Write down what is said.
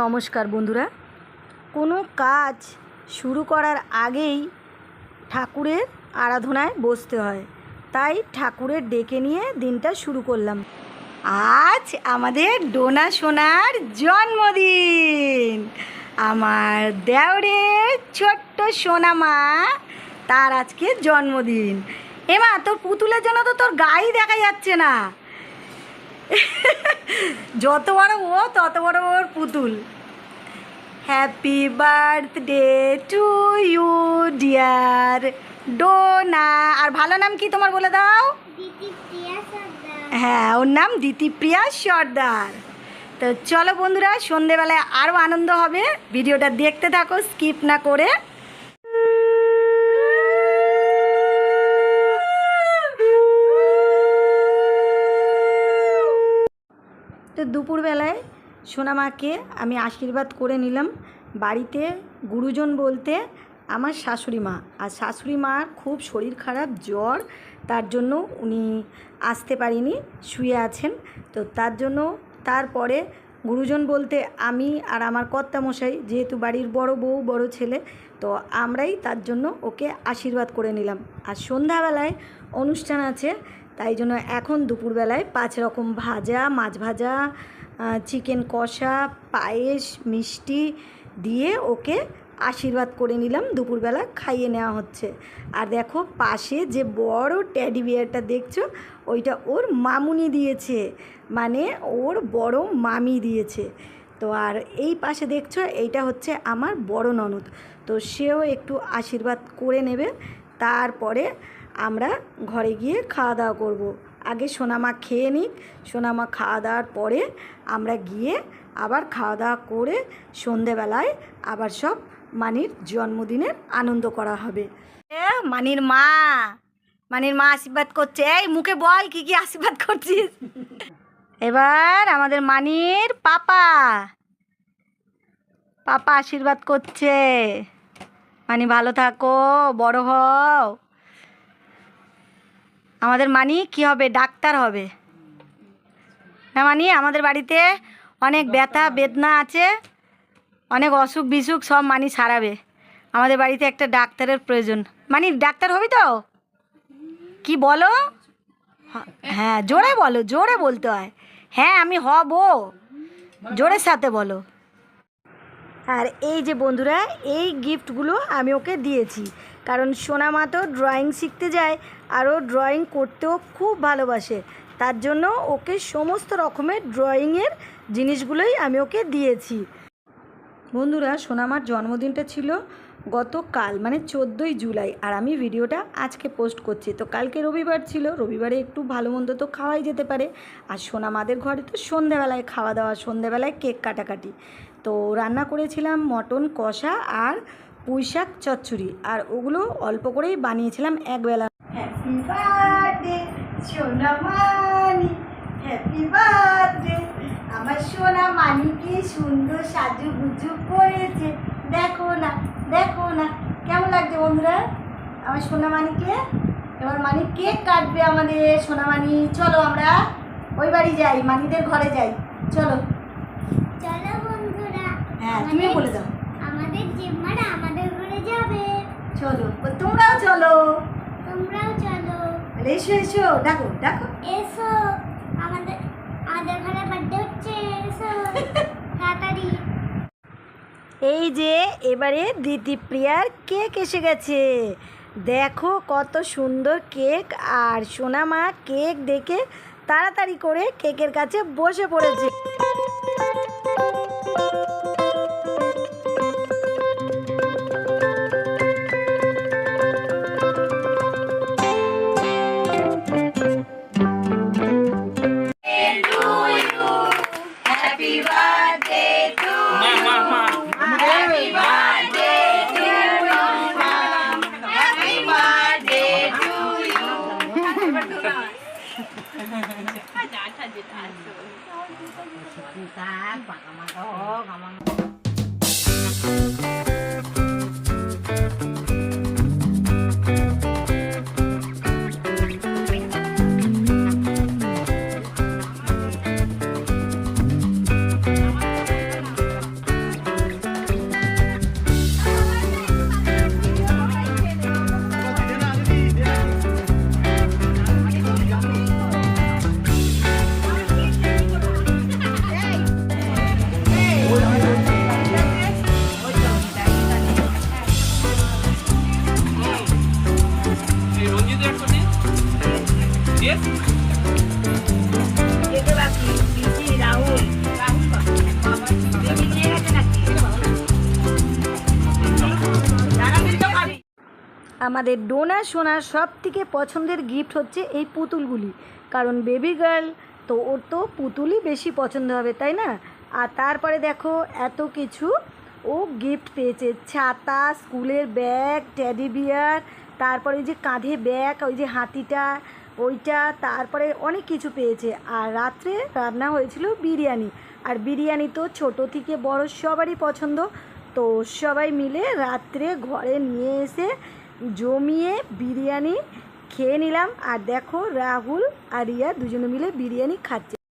নমস্কার বন্ধুরা। কোনো কাজ শুরু করার আগেই ঠাকুরের আরাধনায় বসতে হয়। তাই ঠাকুরের ডেকে নিয়ে দিনটা শুরু করলাম। আজ আমাদের ডোনা সোনার জন্মদিন। আমার দেওরের ছোট্ট সোনা মা, তার আজকে জন্মদিন। এমা তোর পুতুলের জন্য তো তোর গাই দেখা যাচ্ছে না। যত বড় ও তত বড় ওর পুতুল। Happy birthday to you dear Dona আর ভালো নাম কি তোমার বলে দাও? হ্যাঁ ওর নাম দিতিপ্রিয়া সর্দার। তো চলো বন্ধুরা সন্ধেবেলায় আরও আনন্দ হবে। ভিডিওটা দেখতে থাকো স্কিপ না করে। দুপুরবেলায় সোনামাকে আমি আশীর্বাদ করে নিলাম। বাড়িতে গুরুজন বলতে আমার শাশুড়ি মা। আর শাশুড়ি মার খুব শরীর খারাপ, জ্বর, তার জন্য উনি আসতে পারিনি, শুয়ে আছেন। তো তার জন্য তারপরে গুরুজন বলতে আমি আর আমার কর্তামশাই, যেহেতু বাড়ির বড় বউ, বড় ছেলে, তো আমরাই তার জন্য ওকে আশীর্বাদ করে নিলাম। আর সন্ধ্যাবেলায় অনুষ্ঠান আছে তাই জন্য এখন দুপুরবেলায় পাঁচ রকম ভাজা, মাছ ভাজা চিকেন কষা, পায়েস, মিষ্টি দিয়ে ওকে আশীর্বাদ করে নিলাম। দুপুরবেলা খাইয়ে নেওয়া হচ্ছে। আর দেখো পাশে যে বড় ট্যাডি বিয়ারটা দেখছ, ওইটা ওর মামুনি দিয়েছে। মানে ওর বড় মামি দিয়েছে। তো আর এই পাশে দেখছ, এইটা হচ্ছে আমার বড় ননদ। তো সেও একটু আশীর্বাদ করে নেবে। তারপরে আমরা ঘরে গিয়ে খাওয়া দাওয়া করব। আগে সোনামা খেয়ে নিক, সোনামা খাওয়া দাওয়ার পরে আমরা গিয়ে আবার খাওয়া দাওয়া করে সন্ধেবেলায় আবার সব মানির জন্মদিনের আনন্দ করা হবে। মানির মা! মানির মা আশীর্বাদ করছে। এই, মুখে বল, কি কি আশীর্বাদ করছিস? এবার আমাদের মানির পাপা। পাপা আশীর্বাদ করছে। মানি ভালো থাকো, বড় হও। আমাদের মানি কি হবে? ডাক্তার হবে। হ্যাঁ মানি? আমাদের বাড়িতে অনেক ব্যথা, বেদনা আছে, অনেক অসুখ বিসুখ সব মানি সারাবে। আমাদের বাড়িতে একটা ডাক্তারের প্রয়োজন। মানি, ডাক্তার হবি তো? কি বলো? হ্যাঁ জোরে বলো, জোরে বলতে হয়। হ্যাঁ আমি হব। জোরের সাথে বলো। আর এই যে বন্ধুরা, এই গিফটগুলো আমি ওকে দিয়েছি। কারণ সোনামা তো ড্রয়িং শিখতে যায় আর ও ড্রয়িং করতেও খুব ভালোবাসে। তার জন্য ওকে সমস্ত রকমের ড্রয়িংয়ের জিনিসগুলোই আমি ওকে দিয়েছি। বন্ধুরা সোনামার জন্মদিনটা ছিল গতকাল মানে চোদ্দোই জুলাই, আর আমি ভিডিওটা আজকে পোস্ট করছি। তো কালকে রবিবার ছিল, রবিবারে একটু ভালো মন্দ তো খাওয়াই যেতে পারে। আর সোনামাদের ঘরে তো সন্ধেবেলায় খাওয়া দাওয়া, সন্ধেবেলায় কেক কাটাকাটি। তো রান্না করেছিলাম মটন, কষা আর পুঁই শাক চচ্চড়ি। আর ওগুলো অল্প করেই বানিয়েছিলাম একবেলা। হ্যাপি বার্থডে সোনামানি হ্যাপি বার্থডে আমার সোনা মানি কি সুন্দর সাজু গুজু করেছে। দেখো না দেখো না। কেমন লাগছে বন্ধুরা? আমার সোনা মানিকে এবার মানি কেক কাটবে আমাদের সোনা মানি চলো আমরা ওই বাড়ি যাই মানিদের ঘরে যাই। চলো। চলো বন্ধুরা। হ্যাঁ তুমিও বলে দাও। আমাদের জিম্মারা আমাদের ঘরে যাবে। চলো তোমরাও চলো। তোমরাও চলো। এসো এসো ডাকো ডাকো। এসো আমাদের আমাদের ঘরে বার্থডে হচ্ছে এসো তাড়াতাড়ি। এই যে এবারে দিদিপ্রিয়ার কেক এসে গেছে। দেখো কত সুন্দর কেক আর সোনামা কেক দেখে তাড়াতাড়ি করে কেকের কাছে বসে পড়েছে। ตอาฝจิตอามาก็โอ้เอามา আমাদের ডোনা সোনার সব থেকে পছন্দের গিফট হচ্ছে এই পুতুলগুলি। কারণ বেবি গার্ল তো ওর তো পুতুলই বেশি পছন্দ হবে, তাই না? আর তারপরে দেখো এত কিছু। ও গিফট পেয়েছে, ছাতা, স্কুলের ব্যাগ টেডি বিয়ার তারপরে ওই যে কাঁধে ব্যাগ ওই যে হাতিটা ওইটা তারপরে অনেক কিছু পেয়েছে। আর রাত্রে রান্না হয়েছিল বিরিয়ানি। আর বিরিয়ানি তো ছোট থেকে বড় সবারই পছন্দ। তো সবাই মিলে রাত্রে ঘরে নিয়ে এসে জমিয়ে বিরিয়ানি খেয়ে নিলাম। আর দেখো রাহুল আর রিয়া দুজনে মিলে বিরিয়ানি খাচ্ছে।